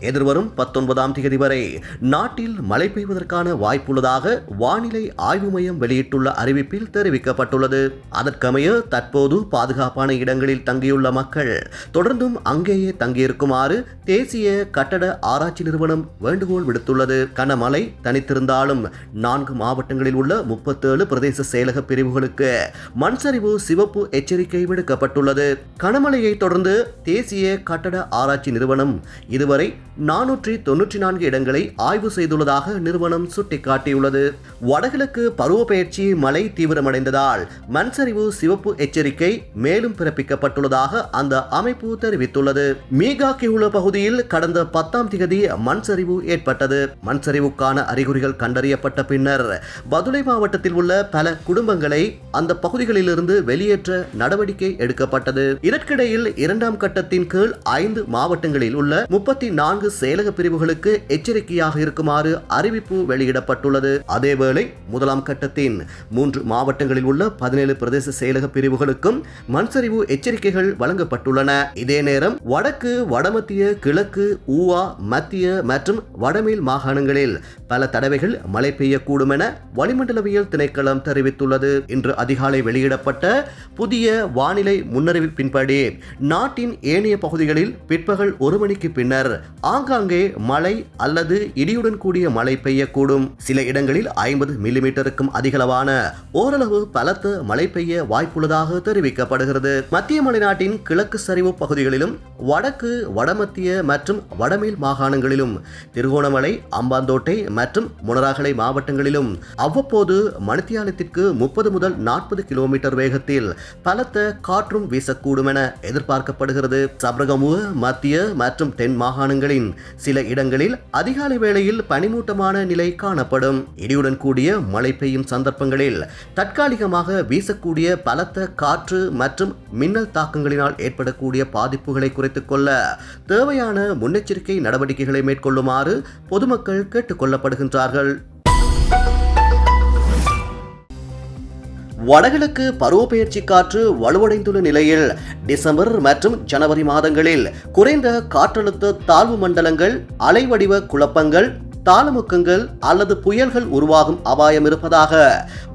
எதிர்வரும் பத்தொன்பதாம் தேதி வரை நாட்டில் மழை பெய்வதற்கான வாய்ப்புள்ளதாக வானிலை ஆய்வு மையம் வெளியிட்டுள்ள அறிவிப்பில் தெரிவிக்கப்பட்டுள்ளது. அதற்கமைய தற்போது பாதுகாப்பான இடங்களில் தங்கியுள்ள மக்கள் தொடர்ந்தும் அங்கேயே தங்கியிருக்குமாறு தேசிய கட்டட ஆராய்ச்சி நிறுவனம் வேண்டுகோள் விடுத்துள்ளது. கனமழை தனித்திருந்தாலும் நான்கு மாவட்டங்களில் உள்ள முப்பத்தேழு பிரதேச செயலக பிரிவுகளுக்கு மண்சரிவு சிவப்பு எச்சரிக்கை விடுக்கப்பட்டுள்ளது. கனமழையை தொடர்ந்து தேசிய கட்டட ஆராய்ச்சி நிறுவனம் இதுவரை நானூற்றி தொன்னூற்றி நான்கு இடங்களை ஆய்வு செய்துள்ளதாக நிறுவனம் சுட்டிக்காட்டியுள்ளது. வடகிழக்கு பருவப்பெயர்ச்சி மழை தீவிரமடைந்ததால் மண்சரிவு சிவப்பு எச்சரிக்கை மேலும் பிறப்பிக்கப்பட்டுள்ளதாக அந்த அமைப்பு தெரிவித்துள்ளது. மீகாக்கியுள்ள பகுதியில் கடந்த பத்தாம் திகதி மண்சரிவு ஏற்பட்டது. மண்சரிவுக்கான அறிகுறிகள் கண்டறியப்பட்ட பின்னர் பதுளை மாவட்டத்தில் உள்ள பல குடும்பங்களை அந்த பகுதிகளிலிருந்து வெளியேற்ற நடவடிக்கை எடுக்கப்பட்டது. இதற்கிடையில் இரண்டாம் கட்டத்தின் கீழ் ஐந்து மாவட்டங்களில் உள்ள முப்பத்தி நான்கு செயலக பிரிவுகளுக்கு எச்சரிக்கையாக இருக்குமாறு அறிவிப்பு வெளியிடப்பட்டுள்ளது. அதேவேளை முதலாம் கட்டத்தின் மூன்று மாவட்டங்களில் உள்ள பதினேழு பிரதேச செயலக பிரிவுகளுக்கும் மண்சரிவு எச்சரிக்கைகள் வழங்கப்பட்டுள்ளன. இதே நேரம் வடக்கு வடமத்திய கிழக்கு ஊவா மத்திய மற்றும் வடமேல் மாகாணங்களில் பல தடவைகள் மழை பெய்யக்கூடும் என வளிமண்டலவியல் திணைக்களம் தெரிவித்துள்ளது. இன்று அதிகாலை வெளியிடப்பட்ட புதிய வானிலை முன்னறிவிப்பின்படி நாட்டின் ஏனைய பகுதிகளில் பிற்பகல் ஒரு மணிக்கு பின்னர் ஆங்காங்கே மழை அல்லது இடியுடன் கூடிய மழை பெய்யக்கூடும். சில இடங்களில் ஐம்பது மில்லிமீட்டருக்கும் அதிகளவான ஓரளவு பலத்த மழை பெய்ய வாய்ப்புள்ளதாக தெரிவிக்கப்படுகிறது. மத்திய மலைநாட்டின் கிழக்கு சரிவு பகுதிகளிலும் வடக்கு வடமத்திய மற்றும் வடமேல் மாகாணங்களிலும் திருகோணமலை அம்பாந்தோட்டை மற்றும் முனராகலை மாவட்டங்களிலும் அவ்வப்போது மணித்தியாலத்திற்கு முப்பது முதல் நாற்பது கிலோமீட்டர் வேகத்தில் பலத்த காற்றும் வீசக்கூடும் என எதிர்பார்க்கப்படுகிறது. சபரகமுக மத்திய மற்றும் தென் மாகாணங்களின் சில இடங்களில் அதிகாலை வேளையில் பனிமூட்டமான நிலை காணப்படும். இடியுடன் கூடிய மழை பெய்யும் சந்தர்ப்பங்களில் தற்காலிகமாக வீசக்கூடிய பலத்த காற்று மற்றும் மின்னல் தாக்கங்களினால் ஏற்படக்கூடிய பாதிப்புகளை குறைத்துக் கொள்ள தேவையான முன்னெச்சரிக்கை நடவடிக்கைகளை மேற்கொள்ளுமாறு பொதுமக்கள் கேட்டுக்கொள்ளப்படுகின்றார்கள் வடகிழக்கு பருவப்பெயர்ச்சி காற்று வலுவடைந்துள்ள நிலையில் டிசம்பர் மற்றும் ஜனவரி மாதங்களில் குறைந்த காற்றழுத்த தாழ்வு மண்டலங்கள் அலைவடிவ குழப்பங்கள் தாளமுக்கங்கள் அல்லது புயல்கள் உருவாகும் அபாயம் இருப்பதாக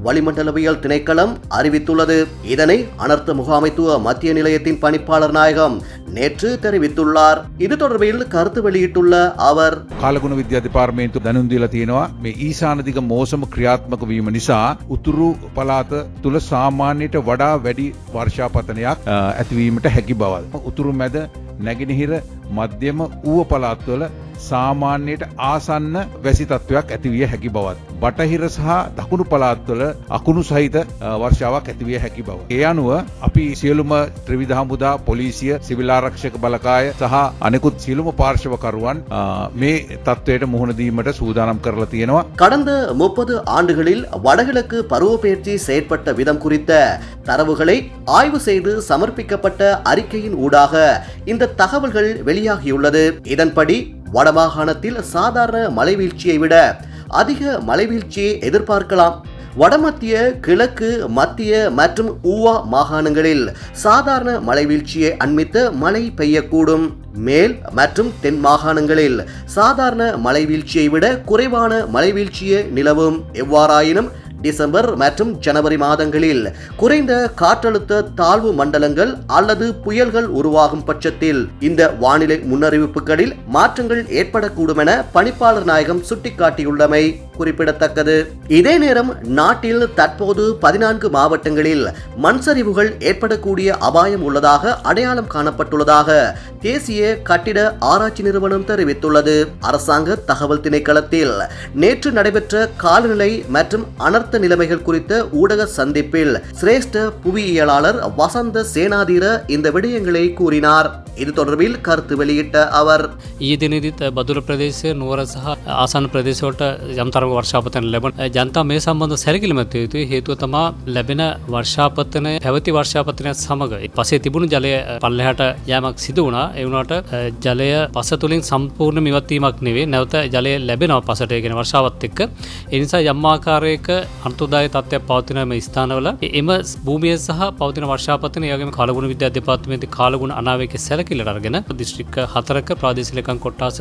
வளிமண்டலவியல் திணைக்களம் அறிவித்துள்ளது. இதனை அனர்த்த முகாமைத்துவ மத்திய நிலையத்தின் பணிப்பாளர் நாயகம் நேற்று தெரிவித்துள்ளார் இது தொடர்பில் கருத்து வெளியிட்டுள்ள அவர் කාලගුණ විද්‍යා දෙපාර්තමේන්තු දැනුම් දීලා තියෙනවා මේ ඊශානදික මෝසම ක්‍රියාත්මක වීම නිසා උතුරු පළාත තුළ සාමාන්‍යයට වඩා වැඩි වර්ෂාපතනයක් අ, ඇතිවීමට හැකි බවල්. උතුරු මැද නැගෙනහිර මධ්‍යම ඌව පළාත්වල සාමාන්‍යයට ආසන්න වැසි තත්ත්වයක් ඇතිවිය හැකි බවත්. බටහිර සහ දකුණු පළාත්වල අකුණු සහිත අ, වර්ෂාවක් ඇතිවිය හැකි බව. ඒ අනුව අපි සියලුම ත්‍රවිධහමුදා පොලිසිය සිවිලාරක්ෂක බලකාය සහ අනෙකුත් සියලුම පාර්ශවකරුවන් අ, මේ තත්ත්වයට මුහුණදීමට සූදානම් කරලා තියෙනවා. கடந்த முப்பது ஆண்டுகளில் வடகிழக்கு பருவப்பெயர்ச்சி செயற்பட்ட விதம் குறித்த தரவுகளை ஆய்வு செய்து சமர்ப்பிக்கப்பட்ட அறிக்கையின் ஊடாக இந்த தகவல்கள் வெளியாகியுள்ளது இதன்படி வடமாகாணத்தில் சாதாரண மலைவீழ்ச்சியை விட அதிக மலைவீழ்ச்சியை எதிர்பார்க்கலாம். வடமத்திய கிழக்கு மத்திய மற்றும் ஊவா மாகாணங்களில் சாதாரண மழைவீழ்ச்சியை அண்மித்த மழை பெய்யக்கூடும். மேல் மற்றும் தென் மாகாணங்களில் சாதாரண மழைவீழ்ச்சியை விட குறைவான மழைவீழ்ச்சியே நிலவும். எவ்வாறாயினும் டிசம்பர் மற்றும் ஜனவரி மாதங்களில் குறைந்த காற்றழுத்த தாழ்வு மண்டலங்கள் அல்லது புயல்கள் உருவாகும் பட்சத்தில் இந்த வானிலை முன்னறிவிப்புகளில் மாற்றங்கள் ஏற்படக்கூடும் என பணிப்பாளர் நாயகம் சுட்டிக்காட்டியுள்ளமை குறிப்பிடத்தக்கது. இதே நேரம் நாட்டில் தற்போது பதினான்கு மாவட்டங்களில் மண்சரிவுகள் ஏற்படக்கூடிய அபாயம் உள்ளதாக அடையாளம் காணப்பட்டுள்ளதாக தேசிய கட்டிட ஆராய்ச்சி நிறுவனம் தெரிவித்துள்ளது. அரசாங்க தகவல் திணைக்களத்தில் நேற்று நடைபெற்ற காலநிலை மற்றும் அனர்த்த நிலைமைகள் குறித்த ஊடக சந்திப்பில் சிரேஷ்ட புவியியலாளர் வசந்த சேனாதீர இந்த விடயங்களை கூறினார். இது தொடர்பில் கருத்து வெளியிட்ட அவர் ඊයේ දිනදිත් බදුල ප්‍රදේශය නුවර සහ ආසන්න ප්‍රදේශවලට යම් තරම වර්ෂාපතන ලැබන ජනතා මේ සම්බන්ධ සැරකිලිමත් යුතුයි හේතුව තමා ලැබෙන වර්ෂාපතනය පැවති වර්ෂාපතනයත් සමඟ පසේ තිබුණු ජලය පල්ලෙහට යෑමක් සිදු වුණා එවුණට ජලය පස තුළින් සම්පූර්ණ මිවත්වීමක් නෙවේ නැවත ජලය ලැබෙනව පසටයගෙන වර්ෂාවත් එක්ක එනිසා යම්මාකාරයක අන්තුදාය තත්ත්වයක් පවතිනම ස්ථානවල එම භූමිය සහ පවතින වර්ෂාපතන යගම කාලගුණ විද්‍යා දෙපාත්මේති කාලගුණ අනාවක සැල සැලකිල්ලට අරගෙන දිස්ත්‍රික්ක හතරක ප්‍රාදේශලකන් කොට්ටාස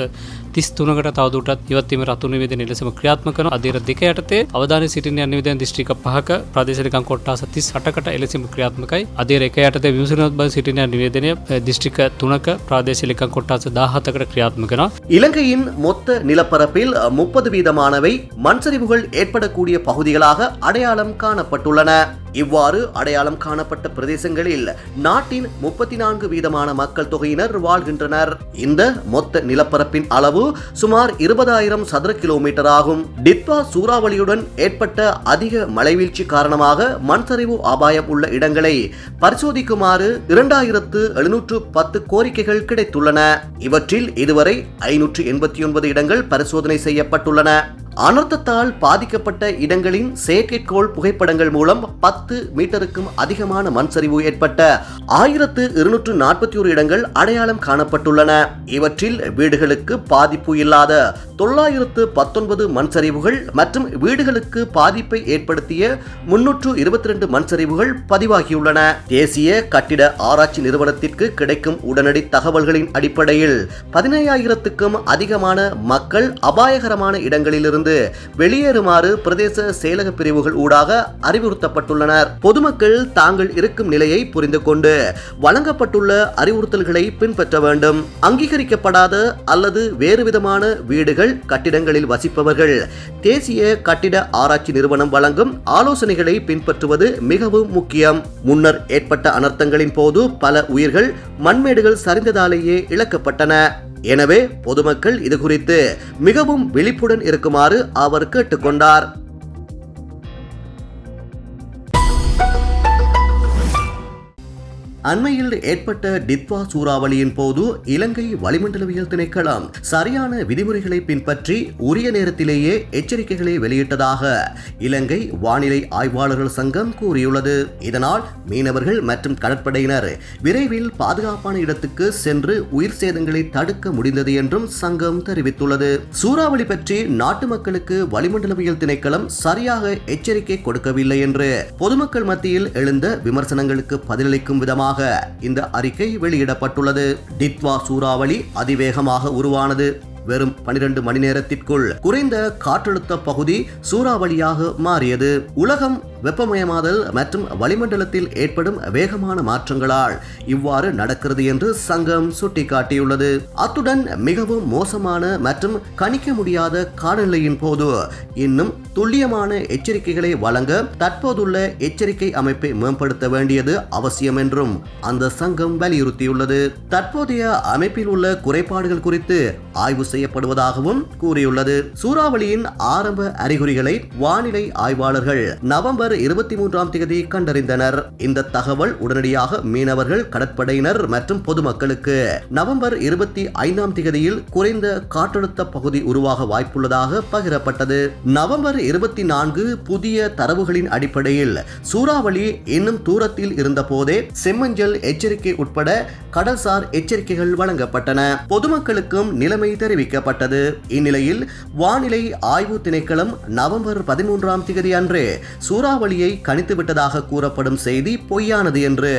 තිස් තුනකට තවදුරටත් ඉවත්වීම රතු නිවේදනය ලෙසම ක්‍රියාත්මක කරන අධීර දෙක යටතේ අවධානය සිටින යන නිවේදන දිස්ත්‍රික්ක පහක ප්‍රාදේශලකන් කොට්ටාස 38කට එලෙසම ක්‍රියාත්මකයි අධීර එක යටතේ විමසනවත් බව සිටින යන නිවේදනය අ, දිස්ත්‍රික්ක තුනක ප්‍රාදේශලකන් කොට්ටාස 17කට ක්‍රියාත්මක කරනවා இலங்கையின் மொத்த நிலப்பரப்பில் முப்பது வீதமானவை மண்சரிவுகள் ஏற்படக்கூடிய பகுதிகளாக அடையாளம் காணப்பட்டுள்ளன இவ்வாறு அடையாளம் காணப்பட்ட பிரதேசங்களில் நாட்டின் முப்பத்தி நான்கு வீதமான மக்கள் தொகையினர் வாழ்கின்றனர். இந்த மொத்த நிலப்பரப்பின் அளவு சுமார் இருபதாயிரம் சதுர கிலோமீட்டர் ஆகும். டித்வா சூறாவளியுடன் ஏற்பட்ட அதிக மழைவீழ்ச்சி காரணமாக மண்சரிவு அபாயம் உள்ள இடங்களை பரிசோதிக்குமாறு இரண்டாயிரத்து எழுநூற்று பத்து கோரிக்கைகள் கிடைத்துள்ளன. இவற்றில் இதுவரை ஐநூற்று எண்பத்தி ஒன்பது இடங்கள் பரிசோதனை செய்யப்பட்டுள்ளன. அனர்த்தத்தால் பாதிக்கப்பட்ட இடங்களின் செயற்கைக்கோள் புகைப்படங்கள் மூலம் பத்து மீட்டருக்கும் அதிகமான மண் சரிவு ஏற்பட்ட ஆயிரத்து இருநூற்று நாற்பத்தி ஒரு இடங்கள் அடையாளம் காணப்பட்டுள்ளன. இவற்றில் வீடுகளுக்கு பாதிப்பு இல்லாத தொள்ளாயிரத்து பத்தொன்பது மண் சரிவுகள் மற்றும் வீடுகளுக்கு பாதிப்பை ஏற்படுத்திய முன்னூற்று இருபத்தி ரெண்டு மண் சரிவுகள் பதிவாகியுள்ளன. தேசிய கட்டிட ஆராய்ச்சி நிறுவனத்திற்கு கிடைக்கும் உடனடி தகவல்களின் அடிப்படையில் பதினையாயிரத்துக்கும் அதிகமான மக்கள் அபாயகரமான இடங்களிலிருந்து வெளியேறுமாறு பிரதேச செயலக பிரிவுகள் ஊடாக அறிவுறுத்தப்பட்டுள்ளனர். பொதுமக்கள் தாங்கள் இருக்கும் நிலையை புரிந்து கொண்டு வழங்கப்பட்டுள்ள அறிவுறுத்தல்களை பின்பற்ற வேண்டும். அங்கீகரிக்கப்படாத அல்லது வேறு விதமான வீடுகள் கட்டிடங்களில் வசிப்பவர்கள் தேசிய கட்டிட ஆராய்ச்சி நிறுவனம் வழங்கும் ஆலோசனைகளை பின்பற்றுவது மிகவும் முக்கியம். முன்னர் ஏற்பட்ட அனர்த்தங்களின் போது பல உயிர்கள் மண்மேடுகள் சரிந்ததாலேயே இழக்கப்பட்டன. எனவே பொதுமக்கள் இது குறித்து மிகவும் விழிப்புடன் இருக்குமாறு அவர் கேட்டுக்கொண்டார். அண்மையில் ஏற்பட்ட டித்வா சூறாவளியின் போது இலங்கை வளிமண்டலவியல் திணைக்களம் சரியான விதிமுறைகளை பின்பற்றி உரிய நேரத்திலேயே எச்சரிக்கைகளை வெளியிட்டதாக இலங்கை வானிலை ஆய்வாளர்கள் சங்கம் கூறியுள்ளது. இதனால் மீனவர்கள் மற்றும் கடற்படையினர் விரைவில் பாதுகாப்பான இடத்துக்கு சென்று உயிர் சேதங்களை தடுக்க முடிந்தது என்றும் சங்கம் தெரிவித்துள்ளது. சூறாவளி பற்றி நாட்டு மக்களுக்கு வளிமண்டலவியல் திணைக்களம் சரியாக எச்சரிக்கை கொடுக்கவில்லை என்று பொதுமக்கள் மத்தியில் எழுந்த விமர்சனங்களுக்கு பதிலளிக்கும் விதமாக இந்த அறிக்கை வெளியிடப்பட்டுள்ளது. டித்வா சூறாவளி அதிவேகமாக உருவானது. வெறும் 12 மணி நேரத்திற்குள் குறைந்த காற்றழுத்த பகுதி சூறாவளியாக மாறியது. உலகம் வெப்பமயமாதல் மற்றும் வளிமண்டலத்தில் ஏற்படும் வேகமான மாற்றங்களால் இவ்வாறு நடக்கிறது என்று சங்கம் சுட்டிக்காட்டியுள்ளது. அத்துடன் மிகவும் மோசமான மற்றும் கணிக்க முடியாத காலநிலையின் போது இன்னும் துல்லியமான எச்சரிக்கைகளை வழங்க தற்போதுள்ள எச்சரிக்கை அமைப்பை மேம்படுத்த வேண்டியது அவசியம் என்றும் அந்த சங்கம் வலியுறுத்தியுள்ளது. தற்போதைய அமைப்பில் உள்ள குறைபாடுகள் குறித்து ஆய்வு செய்யப்படுவதாகவும் கூறியுள்ளது. சூறாவளியின் ஆரம்ப அறிகுறிகளை வானிலை ஆய்வாளர்கள் நவம்பர் இருபத்தி மூன்றாம் தேதி கண்டறிந்தனர். இந்த தகவல் உடனடியாக மீனவர்கள் கடற்படையினர் மற்றும் பொதுமக்களுக்கு. நவம்பர் இருபத்தி ஐந்தாம் தேதியில் குறைந்த காற்றழுத்த பகுதி உருவாக வாய்ப்புள்ளதாக பகிரப்பட்டது. நவம்பர் இருபத்தி நான்கு புதிய தரவுகளின் அடிப்படையில் சூறாவளி இன்னும் தூரத்தில் இருந்த போதே செம்மஞ்சள் எச்சரிக்கை உட்பட கடல்சார் எச்சரிக்கைகள் வழங்கப்பட்டன. பொதுமக்களுக்கும் நிலைமை தெரிவிக்கப்பட்டது. இந்நிலையில் வானிலை ஆய்வு திணைக்களம் நவம்பர் பதிமூன்றாம் தேதி அன்று சூறாவளி சூறாவளியை கணித்துவிட்டதாக கூறப்படும் செய்தி பொய்யானது என்று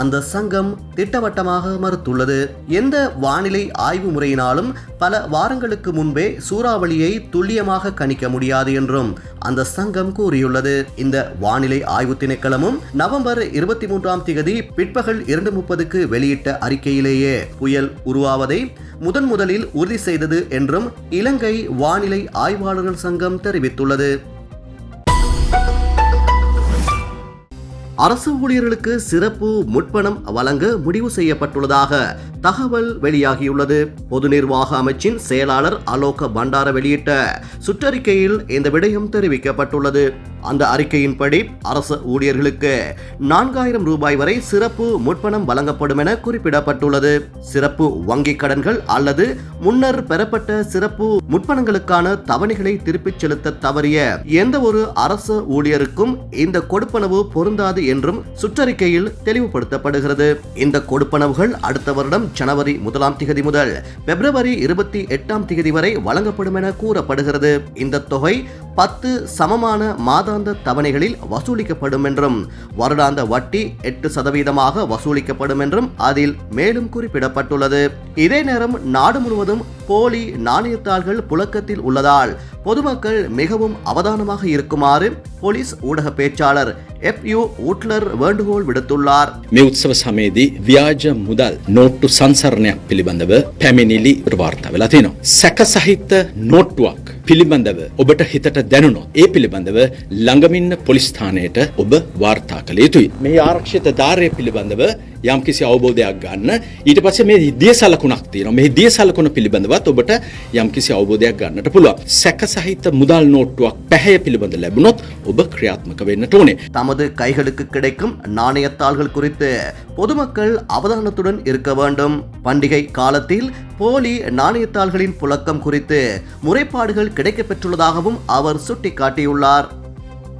அந்த சங்கம் திட்டவட்டமாக மறுத்துள்ளது. எந்த வானிலை ஆய்வு முறையினாலும் பல வாரங்களுக்கு முன்பே சூறாவளியை துல்லியமாக கணிக்க முடியாது என்றும் அந்த சங்கம் கூறியுள்ளது. இந்த வானிலை ஆய்வு திணைக்களமும் நவம்பர் இருபத்தி மூன்றாம் தேதி பிற்பகல் இரண்டு முப்பதுக்கு வெளியிட்ட அறிக்கையிலேயே புயல் உருவாவதை முதன் முதலில் உறுதி செய்தது என்றும் இலங்கை வானிலை ஆய்வாளர்கள் சங்கம் தெரிவித்துள்ளது. அரசு ஊழியர்களுக்கு சிறப்பு முற்பணம் வழங்க முடிவு செய்யப்பட்டுள்ளதாக தகவல் வெளியாகியுள்ளது. பொது நிர்வாக அமைச்சின் செயலாளர் அலோக பண்டார வெளியிட்ட சுற்றறிக்கையில் இந்த விடயம் தெரிவிக்கப்பட்டுள்ளது. அந்த அறிக்கையின்படி அரசு ஊழியர்களுக்கு நான்காயிரம் ரூபாய் வரை சிறப்பு முற்பணம் வழங்கப்படும் என குறிப்பிடப்பட்டுள்ளது. சிறப்பு வங்கிக் கடன்கள் அல்லது முன்னர் பெறப்பட்ட சிறப்பு முற்பணங்களுக்கான தவணைகளை திருப்பிச் செலுத்த தவறிய எந்த ஒரு அரசு ஊழியருக்கும் இந்த கொடுப்பனவு பொருந்தாது என்றும் சுற்றறிக்கையில் தெளிவுபடுத்தப்படுகிறது. இந்த கொடுப்பனவுகள் அடுத்த வருடம் ஜனவரி முதலாம் திகதி முதல் பிப்ரவரி இருபத்தி எட்டாம் திகதி வரை வழங்கப்படும் என கூறப்படுகிறது. இந்த தொகை பத்து சமமான மாதாந்த தவணைகளில் வசூலிக்கப்படும் என்றும் வருடாந்த வட்டி எட்டு சதவீதமாக வசூலிக்கப்படும் என்றும் அதில் மேலும் குறிப்பிடப்பட்டுள்ளது. இதே நேரம் நாடு முழுவதும் போலி நாணயத்தாள்கள் புழக்கத்தில் உள்ளதால் பொதுமக்கள் மிகவும் அவதானமாக இருக்குமாறு போலீஸ் ஊடக பேச்சாளர் எஃப் யு ஊட்லர் வேண்டுகோள் விடுத்துள்ளார் මේ උත්සව සමයේදී ව්‍යාජ මුදල් නෝට්ටු සංසරණයක් පිළිබඳව පැමිණිලි වාර්තා වෙලා තියෙනවා. සැක සහිත නෝට්ටුවක් පිළිබඳව ඔබට හිතට දැනුණොත් ඒ පිළිබඳව ළඟමින්න පොලිස්ථානයට ඔබ වාර්තා කළ යුතුයි. මේ ආරක්ෂිත ධාරය පිළිබඳව යම්කිසි අවබෝධයක් ගන්න ඊට පස්සේ මේ දිය සලකුණක් තියෙනවා. මේ දිය සලකුණ පිළිබඳවත් ඔබට යම්කිසි අවබෝධයක් ගන්නට පුළුවන්. සැක සහිත මුදල් නෝට්ටුවක් පැහැය පිළිබඳ ලැබුණොත් ඔබ ක්‍රියාත්මක වෙන්නට ඕනේ. தமது கைகளுக்கு கிடைக்கும் நாணயத்தாள்கள் குறித்து பொதுமக்கள் அவதானத்துடன் இருக்க வேண்டும் பண்டிகை காலத்தில் போலி நாணயத்தாள்களின் புழக்கம் குறித்து முறைப்பாடுகள் கிடைக்கப்பெற்றுள்ளதாகவும் அவர் சுட்டிக்காட்டியுள்ளார்